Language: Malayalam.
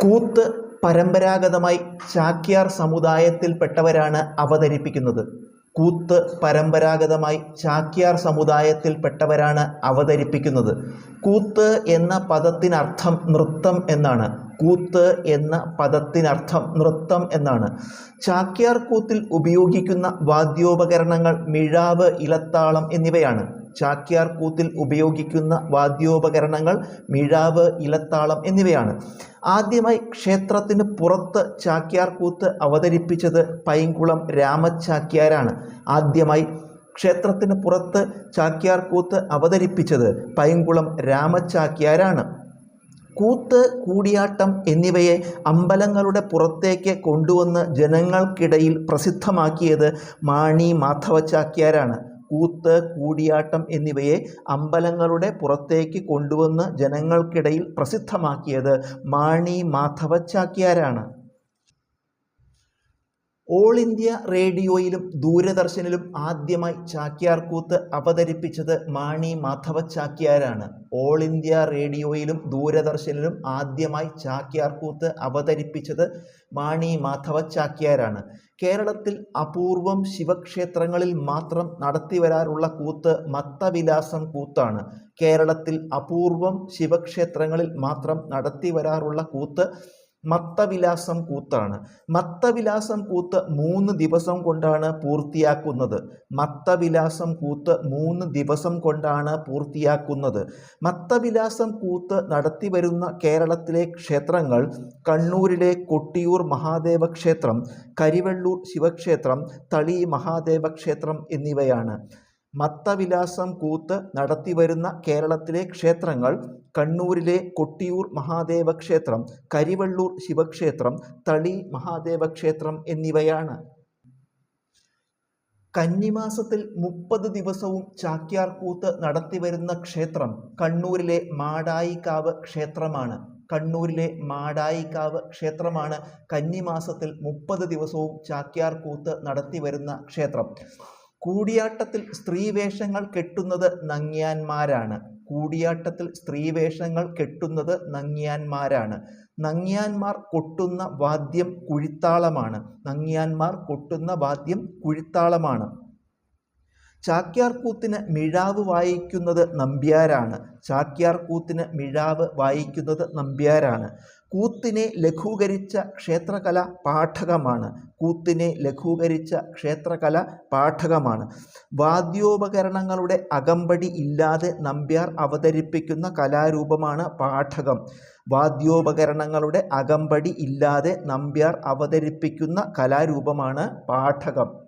കൂത്ത് പരമ്പരാഗതമായി ചാക്യാർ സമുദായത്തിൽപ്പെട്ടവരാണ് അവതരിപ്പിക്കുന്നത്. കൂത്ത് പരമ്പരാഗതമായി ചാക്യാർ സമുദായത്തിൽപ്പെട്ടവരാണ് അവതരിപ്പിക്കുന്നത്. കൂത്ത് എന്ന പദത്തിനർത്ഥം നൃത്തം എന്നാണ്. കൂത്ത് എന്ന പദത്തിനർത്ഥം നൃത്തം എന്നാണ്. ചാക്യാർ കൂത്തിൽ ഉപയോഗിക്കുന്ന വാദ്യോപകരണങ്ങൾ മിഴാവ് ഇലത്താളം എന്നിവയാണ്. ചാക്യാർ കൂത്തിൽ ഉപയോഗിക്കുന്ന വാദ്യോപകരണങ്ങൾ മിഴാവ് ഇലത്താളം എന്നിവയാണ്. ആദ്യമായി ക്ഷേത്രത്തിന് പുറത്ത് ചാക്യാർ കൂത്ത് അവതരിപ്പിച്ചത് പൈങ്കുളം രാമചാക്യാരാണ്. ആദ്യമായി ക്ഷേത്രത്തിന് പുറത്ത് ചാക്യാർ കൂത്ത് അവതരിപ്പിച്ചത് പൈങ്കുളം രാമചാക്യാരാണ്. കൂത്ത് കൂടിയാട്ടം എന്നിവയെ അമ്പലങ്ങളുടെ പുറത്തേക്ക് കൊണ്ടുവന്ന് ജനങ്ങൾക്കിടയിൽ പ്രസിദ്ധമാക്കിയത് മാണി മാധവ ചാക്യാരാണ് കൂത്ത് കൂടിയാട്ടം എന്നിവയെ അമ്പലങ്ങളുടെ പുറത്തേക്ക് കൊണ്ടുവന്ന് ജനങ്ങൾക്കിടയിൽ പ്രസിദ്ധമാക്കിയത് മാണി മാധവ ചാക്യാരാണ് ഓൾ ഇന്ത്യ റേഡിയോയിലും ദൂരദർശനിലും ആദ്യമായി ചാക്യാർകൂത്ത് അവതരിപ്പിച്ചത് മാണി മാധവ ചാക്യാരാണ്. ഓൾ ഇന്ത്യ റേഡിയോയിലും ദൂരദർശനിലും ആദ്യമായി ചാക്യാർകൂത്ത് അവതരിപ്പിച്ചത് മാണി മാധവ ചാക്യാരാണ്. കേരളത്തിൽ അപൂർവം ശിവക്ഷേത്രങ്ങളിൽ മാത്രം നടത്തിവരാറുള്ള കൂത്ത് മത്തവിലാസം കൂത്താണ്. കേരളത്തിൽ അപൂർവം ശിവക്ഷേത്രങ്ങളിൽ മാത്രം നടത്തിവരാറുള്ള കൂത്ത് മത്തവിലാസം കൂത്താണ്. മത്തവിലാസം കൂത്ത് മൂന്ന് ദിവസം കൊണ്ടാണ് പൂർത്തിയാക്കുന്നത്. മത്തവിലാസം കൂത്ത് മൂന്ന് ദിവസം കൊണ്ടാണ് പൂർത്തിയാക്കുന്നത്. മത്തവിലാസം കൂത്ത് നടത്തി വരുന്ന കേരളത്തിലെ ക്ഷേത്രങ്ങൾ കണ്ണൂരിലെ കൊട്ടിയൂർ മഹാദേവ ക്ഷേത്രം കരിവെള്ളൂർ ശിവക്ഷേത്രം തളി മഹാദേവ ക്ഷേത്രം എന്നിവയാണ്. മത്തവിലാസം കൂത്ത് നടത്തി വരുന്ന കേരളത്തിലെ ക്ഷേത്രങ്ങൾ കണ്ണൂരിലെ കൊട്ടിയൂർ മഹാദേവ ക്ഷേത്രം കരിവള്ളൂർ ശിവക്ഷേത്രം തളി മഹാദേവ ക്ഷേത്രം എന്നിവയാണ്. കന്നിമാസത്തിൽ മുപ്പത് ദിവസവും ചാക്യാർ കൂത്ത് നടത്തിവരുന്ന ക്ഷേത്രം കണ്ണൂരിലെ മാടായിക്കാവ് ക്ഷേത്രമാണ്. കണ്ണൂരിലെ മാടായിക്കാവ് ക്ഷേത്രമാണ് കന്നിമാസത്തിൽ മുപ്പത് ദിവസവും ചാക്യാർ കൂത്ത് നടത്തിവരുന്ന ക്ഷേത്രം. കൂടിയാട്ടത്തിൽ സ്ത്രീവേഷങ്ങൾ കെട്ടുന്നത് നങ്ങ്യാന്മാരാണ്. കൂടിയാട്ടത്തിൽ സ്ത്രീവേഷങ്ങൾ കെട്ടുന്നത് നങ്ങ്യാന്മാരാണ്. നങ്ങ്യാന്മാർ കൊട്ടുന്ന വാദ്യം കുഴിത്താളമാണ്. നങ്ങ്യാന്മാർ കൊട്ടുന്ന വാദ്യം കുഴിത്താളമാണ്. ചാക്യാർ കൂത്തിന് മിഴാവ് വായിക്കുന്നത് നമ്പ്യാരാണ്. ചാക്യാർകൂത്തിന് മിഴാവ് വായിക്കുന്നത് നമ്പ്യാരാണ്. കൂത്തിനെ ലഘൂകരിച്ച ക്ഷേത്രകല പാഠകമാണ്. കൂത്തിനെ ലഘൂകരിച്ച ക്ഷേത്രകല പാഠകമാണ്. വാദ്യോപകരണങ്ങളുടെ അകമ്പടി ഇല്ലാതെ നമ്പ്യാർ അവതരിപ്പിക്കുന്ന കലാരൂപമാണ് പാഠകം. വാദ്യോപകരണങ്ങളുടെ അകമ്പടി ഇല്ലാതെ നമ്പ്യാർ അവതരിപ്പിക്കുന്ന കലാരൂപമാണ് പാഠകം.